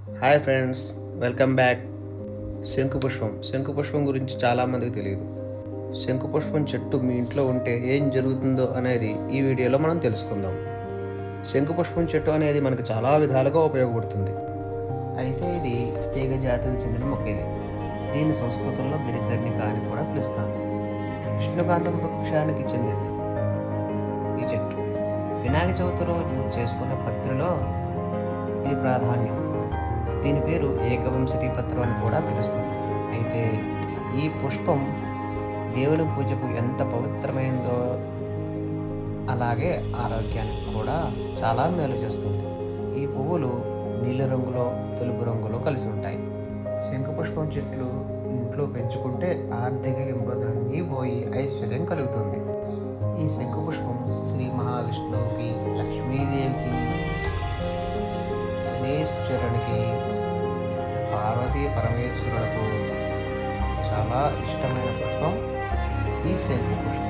Hi friends welcome back. శంకుపుష్పం శంకుపుష్పం గురించి చాలామందికి తెలియదు. శంకుపుష్పం చెట్టు మీ ఇంట్లో ఉంటే ఏం జరుగుతుందో అనేది ఈ వీడియోలో మనం తెలుసుకుందాం. శంకుపుష్పం చెట్టు అనేది మనకు చాలా విధాలుగా ఉపయోగపడుతుంది. అయితే ఇది తీగ జాతికి చెందిన మొక్క ఇది. దీని సంస్కృతంలో గిరికర్ణిక అని కూడా పిలుస్తారు. విష్ణుకాంతం వృక్షానికి చెందింది ఈ చెట్టు. వినాయక చవితి రోజు చేసుకునే పత్రిలో ఇది ప్రాధాన్యం. దీని పేరు ఏకవంశతి పత్రం అని కూడా పిలుస్తుంది. అయితే ఈ పుష్పం దేవుని పూజకు ఎంత పవిత్రమైందో అలాగే ఆరోగ్యానికి కూడా చాలా మేలు చేస్తుంది. ఈ పువ్వులు నీలి రంగులో తెలుపు రంగులో కలిసి ఉంటాయి. శంఖపుష్పం చెట్లు ఇంట్లో పెంచుకుంటే ఆర్థిక ఇబ్బందులన్నీ పోయి ఐశ్వర్యం కలుగుతుంది. ఈ శంఖపుష్పం శ్రీ మహావిష్ణువుకి లక్ష్మీదేవికి శనేశ్వరునికి పార్వతీ పరమేశ్వరులకు చాలా ఇష్టమైన పుష్పం ఈ శంఖ పుష్పం